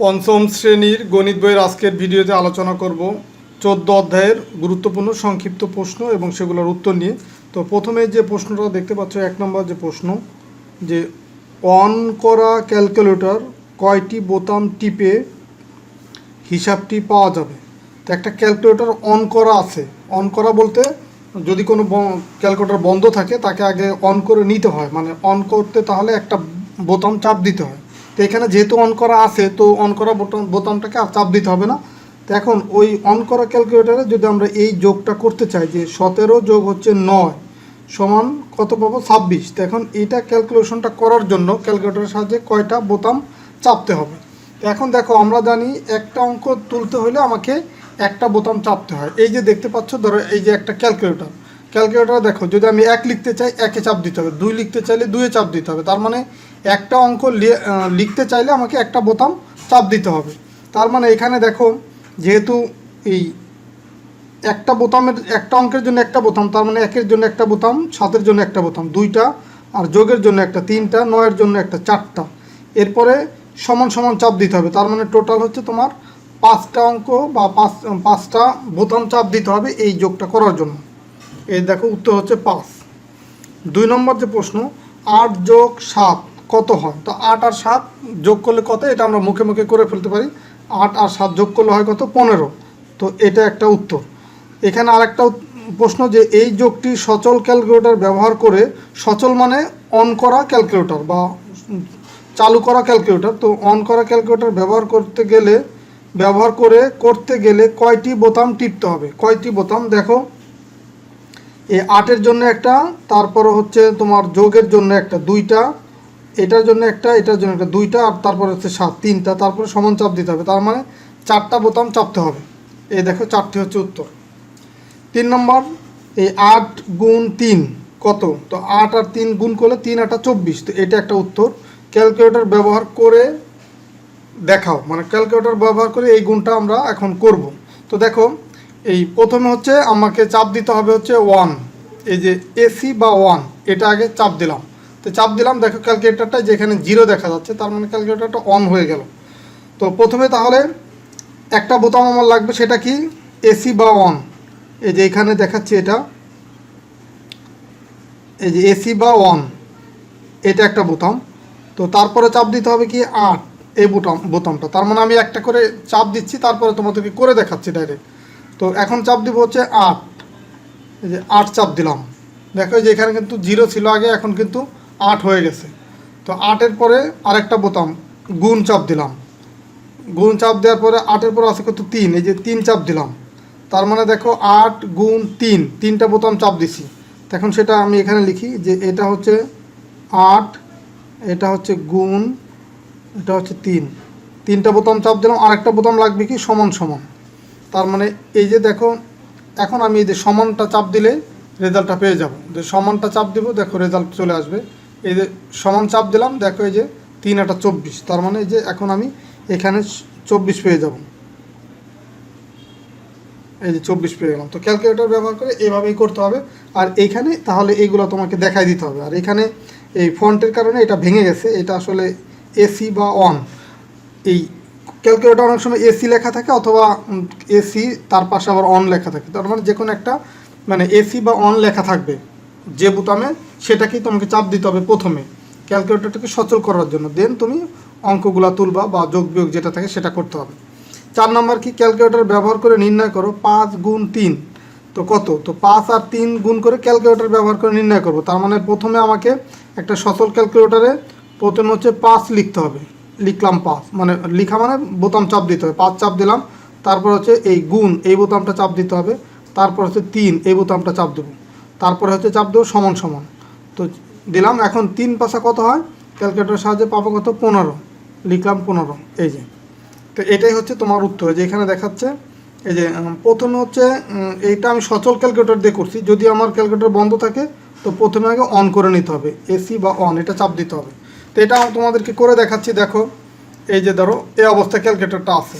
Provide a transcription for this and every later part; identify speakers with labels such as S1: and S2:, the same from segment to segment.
S1: পঞ্চম শ্রেণির গণিত বইয়ের আজকের ভিডিওতে আলোচনা করব চোদ্দ অধ্যায়ের গুরুত্বপূর্ণ সংক্ষিপ্ত প্রশ্ন এবং সেগুলোর উত্তর নিয়ে। তো প্রথমে যে প্রশ্নটা দেখতে পাচ্ছ, এক নম্বর যে প্রশ্ন, যে অন করা ক্যালকুলেটর কয়টি বোতাম টিপে হিসাবটি পাওয়া যাবে? তো একটা ক্যালকুলেটর অন করা আছে। অন করা বলতে যদি কোনো ক্যালকুলেটর বন্ধ থাকে, তাকে আগে অন করে নিতে হয়। মানে অন করতে তাহলে একটা বোতাম চাপ দিতে হয়। তো এখানে যেহেতু অন করা আছে, তো অন করা বোতাম বোতামটাকে আর চাপ দিতে হবে না। তো এখন ওই অন করা ক্যালকুলেটারে যদি আমরা এই যোগটা করতে চাই যে সতেরো যোগ হচ্ছে নয় সমান কত পাবো? ছাব্বিশ। তো এখন এইটা ক্যালকুলেশনটা করার জন্য ক্যালকুলেটরের সাহায্যে কয়টা বোতাম চাপতে হবে? তো এখন দেখো, আমরা জানি একটা অঙ্ক তুলতে হলে আমাকে একটা বোতাম চাপতে হয়। এই যে দেখতে পাচ্ছ, ধরো এই যে একটা ক্যালকুলেটর ক্যালকুলেটর দেখো, যদি আমি এক লিখতে চাই, একে চাপ দিতে হবে। দুই লিখতে চাইলে দুয়ে চাপ দিতে হবে। তার মানে একটা অঙ্ক লিখতে চাইলে আমাকে একটা বোতাম চাপ দিতে হবে। তার মানে এখানে দেখো, যেহেতু এই একটা বোতামের, একটা অঙ্কের জন্য একটা বোতাম, তার মানে একের জন্য একটা বোতাম, সাতের জন্য একটা বোতাম, দুইটা, আর যোগের জন্য একটা, তিনটা, নয়ের জন্য একটা, চারটা। এরপরে সমান সমান চাপ দিতে হবে, তার মানে টোটাল হচ্ছে তোমার পাঁচটা অঙ্ক বা পাঁচ, পাঁচটা বোতাম চাপ দিতে হবে এই যোগটা করার জন্য। এই দেখো, উত্তর হচ্ছে পাঁচ। দুই নম্বর যে প্রশ্ন, আট যোগ সাত কত হয়? তো আট আর সাত যোগ করলে কত? এটা আমরা মুখে মুখে করে ফেলতে পারি। আট আর সাত যোগ করলে হয় কত? পনেরো। তো এটা একটা উত্তর। এখানে আরেকটা উত- প্রশ্ন যে এই যোগটি সচল ক্যালকুলেটর ব্যবহার করে সচল মানে অন করা ক্যালকুলেটর বা চালু করা ক্যালকুলেটর। তো অন করা ক্যালকুলেটর ব্যবহার করতে গেলে, ব্যবহার করে করতে গেলে কয়টি বোতাম টিপতে হবে? কয়টি বোতাম? দেখো এই আটের জন্য একটা, তারপরে হচ্ছে তোমার যোগের জন্য একটা, দুইটা এটার জন্য একটা, এটার জন্য একটা, দুইটা, আর তারপরে হচ্ছে সাত, তিনটা, তারপরে সমান চাপ দিতে হবে। তার মানে চারটা বোতাম চাপতে হবে। এই দেখো, চারটি হচ্ছে উত্তর। তিন নম্বর, এই আট গুণ তিন কত? তো আট আর তিন গুণ করলে তিন আটা চব্বিশ। তো এটা একটা উত্তর। ক্যালকুলেটর ব্যবহার করে দেখাও। মানে ক্যালকুলেটর ব্যবহার করে এই গুণটা আমরা এখন করব। তো দেখো, এই প্রথমে হচ্ছে আমাকে চাপ দিতে হবে হচ্ছে ওয়ান এই যে এসি বা ওয়ান এটা আগে চাপ দিলাম। তো চাপ দিলাম। দেখো ক্যালকুলেটরটা যেখানে জিরো দেখা যাচ্ছে, তার মানে ক্যালকুলেটরটা অন হয়ে গেল। তো প্রথমে তাহলে একটা বোতাম আমার লাগবে, সেটা কি? এসি বা অন এই যে এখানে দেখাচ্ছি এটা। এই যে এসি বা অন এটা একটা বোতাম। তো তারপরে চাপ দিতে হবে কি? আট। এই বোতাম, বোতামটা। তার মানে আমি একটা করে চাপ দিচ্ছি, তারপরে তোমাদেরকে করে দেখাচ্ছি ডাইরেক্ট তো এখন চাপ দিব হচ্ছে আট। এই যে আট চাপ দিলাম। দেখো যে এখানে কিন্তু জিরো ছিল আগে, এখন কিন্তু আট হয়ে গেছে। তো আটের পরে আরেকটা বোতাম, গুণ চাপ দিলাম। গুণ চাপ দেওয়ার পরে আটের পরে আছে কত তিন, এই যে তিন চাপ দিলাম। তার মানে দেখো আট গুণ তিন, তিনটা বোতাম চাপ দিছি। এখন সেটা আমি এখানে লিখি যে এটা হচ্ছে আট, এটা হচ্ছে গুণ, এটা হচ্ছে তিন। তিনটা বোতাম চাপ দিলাম, আরেকটা বোতাম লাগবে কি সমান সমান। তার মানে এই যে দেখো, এখন আমি এই যে সমানটা চাপ দিলে রেজাল্টটা পেয়ে যাব। যে সমানটা চাপ দিব, দেখো রেজাল্ট চলে আসবে। এই যে সমান চাপ দিলাম, দেখো এই যে তিন একটা চব্বিশ। তার মানে এই যে এখন আমি এখানে চব্বিশ পেয়ে যাব। এই যে চব্বিশ পেয়ে গেলাম। তো ক্যালকুলেটর ব্যবহার করে এভাবেই করতে হবে। আর এইখানে তাহলে এইগুলো তোমাকে দেখাই দিতে হবে। আর এখানে এই ফন্টের কারণে এটা ভেঙে গেছে। এটা আসলে এসি বা অন এই ক্যালকুলেটর অনেক সময় এসি লেখা থাকে অথবা এসি তার পাশে আবার অন লেখা থাকে। তার মানে যে কোনো একটা মানে এসি বা অন লেখা থাকবে। যে বোতামে সেটাকেই তোমাকে চাপ দিতে হবে প্রথমে। ক্যালকুলেটরটাকে সচল করার জন্য। দেন তুমি অঙ্কগুলা তুলবা বা যোগ বিয়োগ যেটা থাকে সেটা করতে হবে। চার নম্বর কি? ক্যালকুলেটর ব্যবহার করে নির্ণয় করো। পাঁচ গুণ তিন। তো কত? তো পাঁচ আর তিন গুণ করে ক্যালকুলেটর ব্যবহার করে নির্ণয় করব। তার মানে প্রথমে আমাকে একটা সচল ক্যালকুলেটরে প্রথমে হচ্ছে পাঁচ লিখতে হবে। লিখলাম পাঁচ। মানে লিখা মানে বোতাম চাপ দিতে হবে। পাঁচ চাপ দিলাম। তারপর হচ্ছে এই গুণ, এই বোতামটা চাপ দিতে হবে। তারপর হচ্ছে তিন, এই বোতামটা চাপ দেবো। তারপরে হচ্ছে চাপ দেবো সমান সমান। তো দিলাম এখন তিন পাশা কত হয়? ক্যালকুলেটরের সাহায্যে পাবো কত? পনেরো। লিখলাম পনেরো। এই যে। তো এটাই হচ্ছে তোমার উত্তর। যে এখানে দেখাচ্ছে, এই যে প্রথমে হচ্ছে এইটা আমি সচল ক্যালকুলেটর দিয়ে করছি। যদি আমার ক্যালকুলেটর বন্ধ থাকে, তো প্রথমে আগে অন করে নিতে হবে। এসি বা অন এটা চাপ দিতে হবে। তো এটা আমি তোমাদেরকে করে দেখাচ্ছি, দেখো। এই যে ধরো এই অবস্থা ক্যালকুলেটরটা আছে।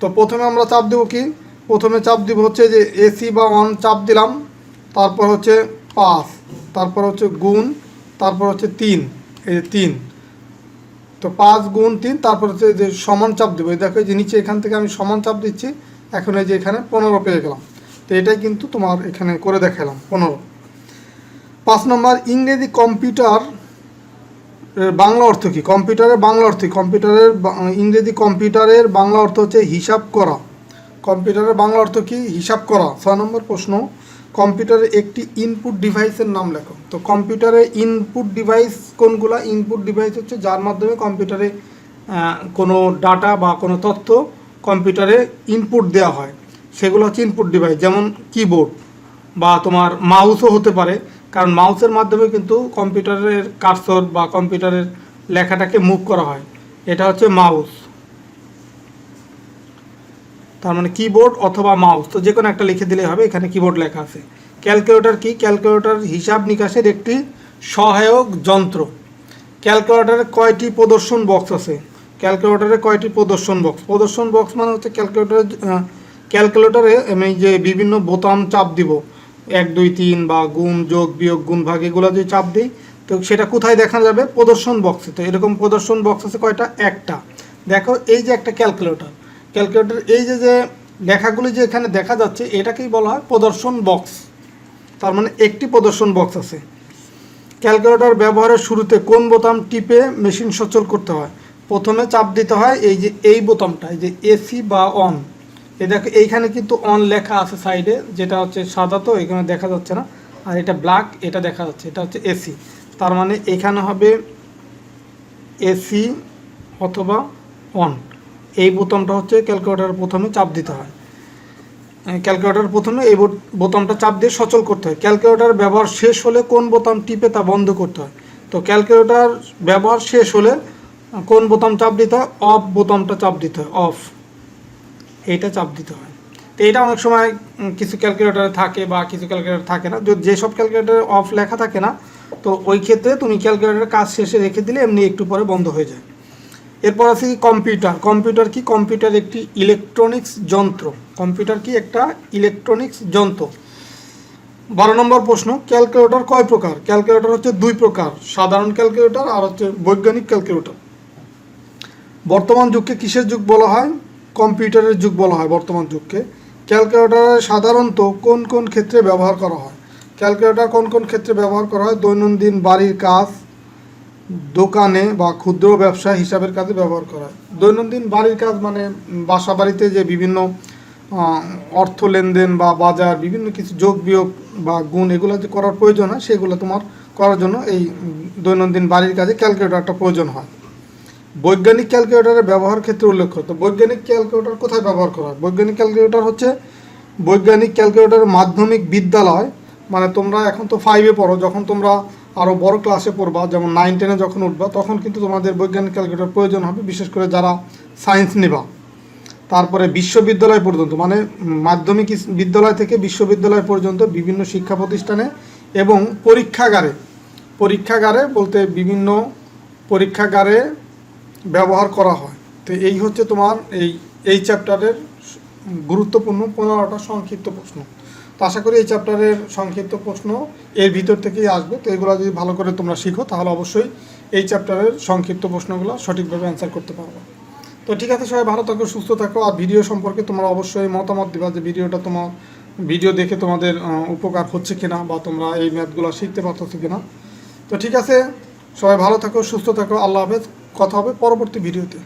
S1: তো প্রথমে আমরা চাপ দেবো কি? প্রথমে চাপ দিব হচ্ছে যে এসি বা অন চাপ দিলাম। তারপর হচ্ছে পাঁচ। তারপর হচ্ছে গুণ, তারপর হচ্ছে তিন, এই যে তিন। তো পাঁচ গুণ তিন, তারপর হচ্ছে যে সমান চাপ দেবো। এই দেখো যে নিচে এখান থেকে আমি সমান চাপ দিচ্ছি, এখন এই যে এখানে পনেরো পেয়ে গেলাম। তো এটাই কিন্তু তোমার এখানে করে দেখালাম, পনেরো। পাঁচ নম্বর, ইংরেজি কম্পিউটার বাংলা অর্থ কি? কম্পিউটারের বাংলা অর্থ কম্পিউটারের ইংরেজি কম্পিউটারের বাংলা অর্থ হচ্ছে হিসাব করা। কম্পিউটারের বাংলা অর্থ কি? হিসাব করা। ছয় নম্বর প্রশ্ন কম্পিউটারের একটি ইনপুট ডিভাইসের নাম লেখো। তো কম্পিউটারের ইনপুট ডিভাইস কোনগুলা? ইনপুট ডিভাইস হচ্ছে যার মাধ্যমে কম্পিউটারে কোনো ডাটা বা কোনো তথ্য কম্পিউটারে ইনপুট দেওয়া হয়। সেগুলো হচ্ছে ইনপুট ডিভাইস যেমন কিবোর্ড বা তোমার মাউসও হতে পারে। কারণ মাউসের মাধ্যমে কিন্তু কম্পিউটারের কার্সর বা কম্পিউটারের লেখাটাকে মুভ করা হয়। এটা হচ্ছে মাউস তার মানে কিবোর্ড অথবা মাউস তো যে কোনো একটা লিখে দিলেই হবে, এখানে কিবোর্ড লেখা আছে। ক্যালকুলেটর কি? ক্যালকুলেটর হিসাব নিকাশের একটি সহায়ক যন্ত্র। ক্যালকুলেটরে কয়টি প্রদর্শন বক্স আছে? ক্যালকুলেটরে কয়টি প্রদর্শন বক্স প্রদর্শন বক্স মানে হচ্ছে ক্যালকুলেটরে ক্যালকুলেটরে আমি যে বিভিন্ন বোতাম চাপ দিব, এক, দুই, তিন বা গুণ, যোগ, বিয়োগ, গুণ, ভাগ, এগুলো যদি চাপ দিই, তো সেটা কোথায় দেখা যাবে? প্রদর্শন বক্সে তো এরকম প্রদর্শন বক্স আছে কয়টা? একটা। দেখো, এই যে একটা ক্যালকুলেটর ক্যালকুলেটর, এই যে যে লেখাগুলি যে এখানে দেখা যাচ্ছে, এটাকেই বলা হয় প্রদর্শন বক্স। তার মানে একটি প্রদর্শন বক্স আছে। ক্যালকুলেটর ব্যবহারের শুরুতে কোন বোতাম টিপে মেশিন সচল করতে হয়? প্রথমে চাপ দিতে হয় এই যে, এই বোতামটা এই যে এসি বা অন। এ দেখো, এইখানে কিন্তু অন লেখা আছে সাইডে, যেটা হচ্ছে সাদা তো, এখানে দেখা যাচ্ছে না। আর এটা ব্ল্যাক, এটা দেখা যাচ্ছে, এটা হচ্ছে এসি। তার মানে এখানে হবে এসি অথবা অন। এই বোতামটা হচ্ছে ক্যালকুলেটর প্রথমে চাপ দিতে হয়। ক্যালকুলেটার প্রথমে এই বোত- বোতামটা চাপ দিয়ে সচল করতে হয়। ক্যালকুলেটার ব্যবহার শেষ হলে কোন বোতাম টিপে তা বন্ধ করতে হয়। তো ক্যালকুলেটার ব্যবহার শেষ হলে কোন বোতাম চাপ দিতে হয়? অফ বোতামটা চাপ দিতে হয়। অফ। এইটা চাপ দিতে হয়। তো এটা অনেক সময় কিছু ক্যালকুলেটারে থাকে বা কিছু ক্যালকুলেটার থাকে না। যেসব ক্যালকুলেটরে অফ লেখা থাকে না, তো ওই ক্ষেত্রে তুমি ক্যালকুলেটারের কাজ শেষে রেখে দিলে এমনি একটু পরে বন্ধ হয়ে যায়। এরপর আছে কি কম্পিউটার। কম্পিউটার কি? কম্পিউটার একটি ইলেকট্রনিক্স যন্ত্র। কম্পিউটার কি একটা ইলেকট্রনিক্স যন্ত্র? বারো নম্বর প্রশ্ন ক্যালকুলেটর কয় প্রকার? ক্যালকুলেটর হচ্ছে দুই প্রকার, সাধারণ ক্যালকুলেটর আর হচ্ছে বৈজ্ঞানিক ক্যালকুলেটর বর্তমান যুগকে কিসের যুগ বলা হয়? কম্পিউটারের যুগ বলা হয় বর্তমান যুগকে। ক্যালকুলেটর সাধারণত কোন কোন ক্ষেত্রে ব্যবহার করা হয়? ক্যালকুলেটর কোন কোন ক্ষেত্রে ব্যবহার করা হয়? দৈনন্দিন বাড়ির কাজ দোকানে বা ক্ষুদ্র ব্যবসা হিসাবের কাজে ব্যবহার করা হয়। দৈনন্দিন বাড়ির কাজ মানে বাসা বাড়িতে যে বিভিন্ন অর্থ লেনদেন বা বাজার, বিভিন্ন কিছু যোগ বিয়োগ বা গুণ এগুলো যে করার প্রয়োজন হয়, সেগুলো তোমার করার জন্য এই দৈনন্দিন বাড়ির কাজে ক্যালকুলেটরটা প্রয়োজন হয়। বৈজ্ঞানিক ক্যালকুলেটরের ব্যবহার ক্ষেত্রে উল্লেখ তো বৈজ্ঞানিক ক্যালকুলেটর কোথায় ব্যবহার করা হয়? বৈজ্ঞানিক ক্যালকুলেটর হচ্ছে, বৈজ্ঞানিক ক্যালকুলেটর মাধ্যমিক বিদ্যালয় মানে তোমরা এখন তো ফাইভে পড়ো, যখন তোমরা আরও বড় ক্লাসে পড়বা, যেমন নাইন টেনে যখন উঠবা, তখন কিন্তু তোমাদের বৈজ্ঞানিক ক্যালকুলেটর প্রয়োজন হবে, বিশেষ করে যারা সায়েন্স নেবা। তারপরে বিশ্ববিদ্যালয় পর্যন্ত মানে মাধ্যমিক বিদ্যালয় থেকে বিশ্ববিদ্যালয় পর্যন্ত বিভিন্ন শিক্ষা প্রতিষ্ঠানে এবং পরীক্ষাগারে। পরীক্ষাগারে বলতে বিভিন্ন পরীক্ষাগারে ব্যবহার করা হয়। তো এই হচ্ছে তোমার এই এই চ্যাপ্টারের গুরুত্বপূর্ণ পনেরোটা সংক্ষিপ্ত প্রশ্ন। তো আশা করি এই চ্যাপ্টারের সংক্ষিপ্ত প্রশ্ন এর ভিতর থেকেই আসবে। তো এগুলো যদি ভালো করে তোমরা শিখো, তাহলে অবশ্যই এই চ্যাপ্টারের সংক্ষিপ্ত প্রশ্নগুলো সঠিকভাবে অ্যান্সার করতে পারবে। তো ঠিক আছে, সবাই ভালো থাকো, সুস্থ থাকো। আর ভিডিও সম্পর্কে তোমরা অবশ্যই মতামত দিবা যে ভিডিওটা তোমার ভিডিও দেখে তোমাদের উপকার হচ্ছে কিনা বা তোমরা এই ম্যাথগুলো শিখতে পারতেছো কিনা। তো ঠিক আছে, সবাই ভালো থাকো, সুস্থ থাকো। আল্লাহ হাফেজ। কথা হবে পরবর্তী ভিডিওতে